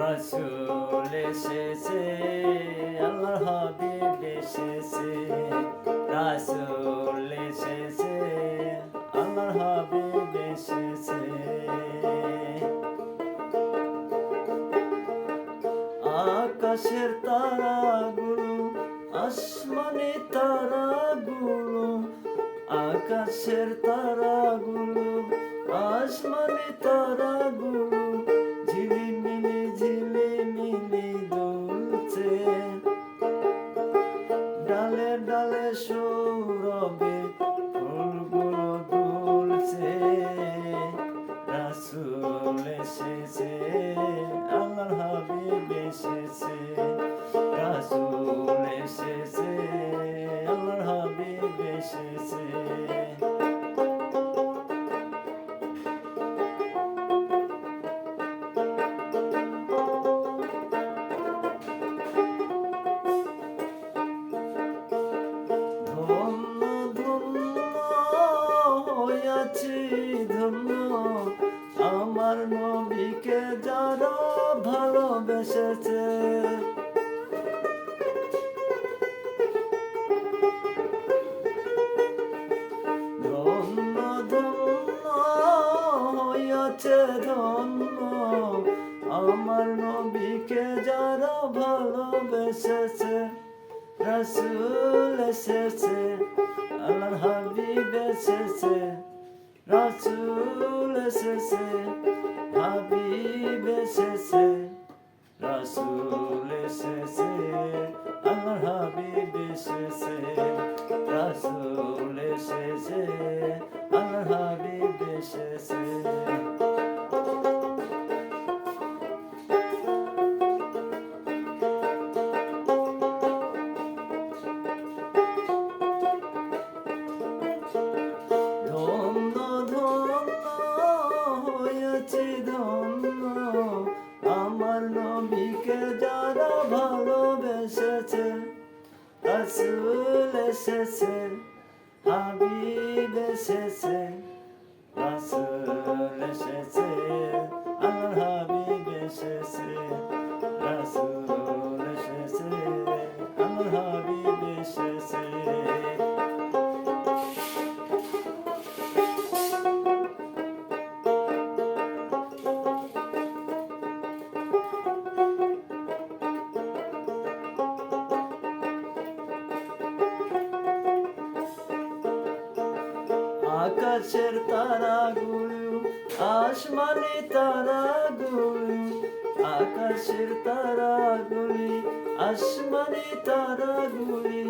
রাসূল এসেছে, আল্লাহর হাবিব এসেছে। রাসূল এসেছে, আল্লাহর হাবিব এসেছে। আকাশের তারাগুলো, আসমানে তারাগুলো, আকাশের তারাগুলো, আসমানে তারাগুলো ধন্য আমার নবীকে যারা ভালোবেসেছে ধন্য ধন্য হইয়াছে ধন্য আমার নবীকে যারা ভালোবেসেছে রসুল এসেছে আল্লাহর হাবিব এসেছে Resul sese Habibe sese Resul sese Allah Habibe sese Resul sese Allah Habibe sese Resul'e seslen Habibe seslen Resul'e seslen Aman Habibe seslen আকাশের তারাগুলো আসমানে তারাগুলো আকাশের তারাগুলি আসমানে তারাগুলি